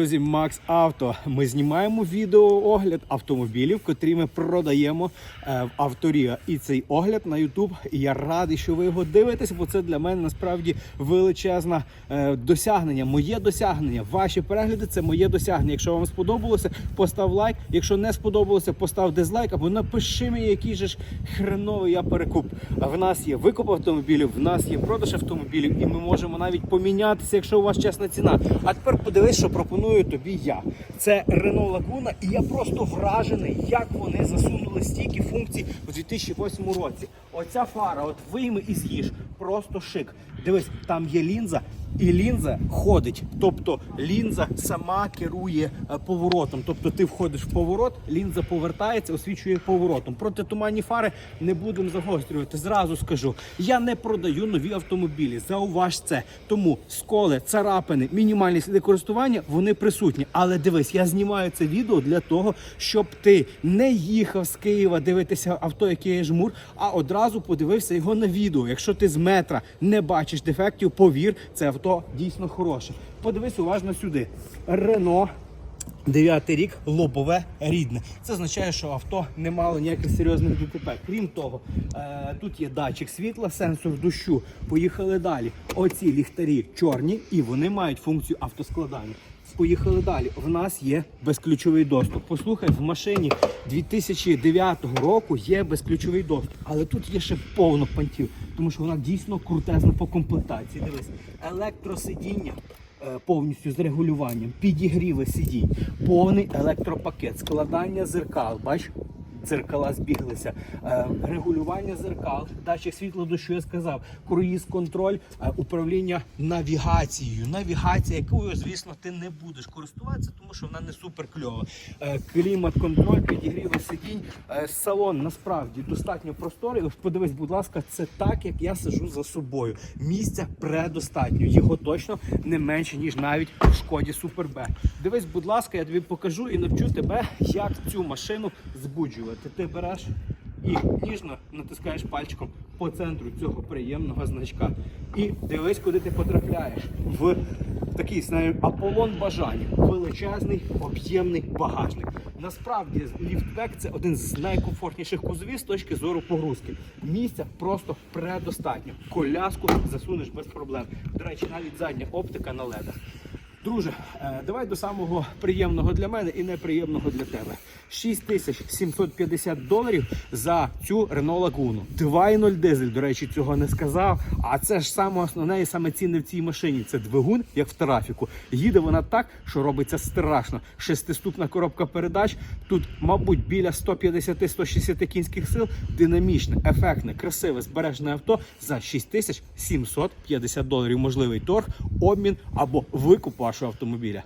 Друзі, Макс Авто. Ми знімаємо відеоогляд автомобілів, котрі ми продаємо е, в авторія. І цей огляд на. І я радий, що ви його дивитесь, бо це для мене насправді величезне е, досягнення. Моє досягнення. Ваші перегляди це моє досягнення. Якщо вам сподобалося, постав лайк. Якщо не сподобалося, постав дизлайк або напиши мені, який же ж хреновий я перекуп. В нас є викуп автомобілів, в нас є продаж автомобілів, і ми можемо навіть помінятися, якщо у вас чесна ціна. А тепер подивись, що пропоную тобі я. Це Renault Laguna, і я просто вражений, як вони засунули стільки функцій у 2008 році. Оця фара, от вийми і з'їж, просто шик. Дивись, там є лінза. І лінза ходить, тобто лінза сама керує е, поворотом. Тобто ти входиш в поворот, лінза повертається, освічує поворотом. Протитуманні фари не будемо загострювати. Зразу скажу, я не продаю нові автомобілі. Зауваж це. Тому сколи, царапини, мінімальні сліди користування вони присутні. Але дивись, я знімаю це відео для того, щоб ти не їхав з Києва дивитися авто, яке є жмур, а одразу подивився його на відео. Якщо ти з метра не бачиш дефектів, повір, це авто дійсно хороше. Подивись уважно сюди. Рено. Дев'ятий рік лобове рідне. Це означає, що авто не мало ніяких серйозних ДТП. Крім того, е, тут є датчик світла, сенсор дощу. Поїхали далі. Оці ліхтарі чорні і вони мають функцію автоскладання. Поїхали далі. В нас є безключовий доступ. Послухай, в машині 2009 року є безключовий доступ, але тут є ще повно пантів, тому що вона дійсно крутезна по комплектації. Дивись, електросидіння. е, Повністю з регулюванням, підігріви сидінь, повний електропакет, складання зеркал. Бач, дзеркала збіглися, е, регулювання зеркал, датчик світло дощу, я сказав, круїз контроль, е, управління навігацією. Навігація, якою, звісно, ти не будеш користуватися, тому що вона не супер кльова. Е, Клімат контроль, підігріви сидінь. Салон насправді достатньо просторий. Подивись, будь ласка, це так, як я сижу за собою. Місця предостатньо. Його точно не менше, ніж навіть в шкоді Супер Б. Дивись, будь ласка, я тобі покажу і навчу тебе, як цю машину збуджувати. Ти береш і ніжно натискаєш пальчиком по центру цього приємного значка. І дивись, куди ти потрапляєш. В такий знаю, Аполлон бажань. Величезний, об'ємний багажник. Насправді ліфтбек це один з найкомфортніших кузовів з точки зору погрузки. Місця просто предостатньо. Коляску засунеш без проблем. До речі, навіть задня оптика на ледах. Друже, е, давай до самого приємного для мене і неприємного для тебе. 6750 доларів за цю Renault Laguna. 2.0 дизель, до речі, цього не сказав. А це ж саме основне і саме цінне в цій машині. Це двигун, як в трафіку. Їде вона так, що робиться страшно. Шестиступна коробка передач. Тут, мабуть, біля 150-160 кінських сил. Динамічне, ефектне, красиве, збережне авто за 6750 доларів. Можливий торг, обмін або викуп вашого автомобіля.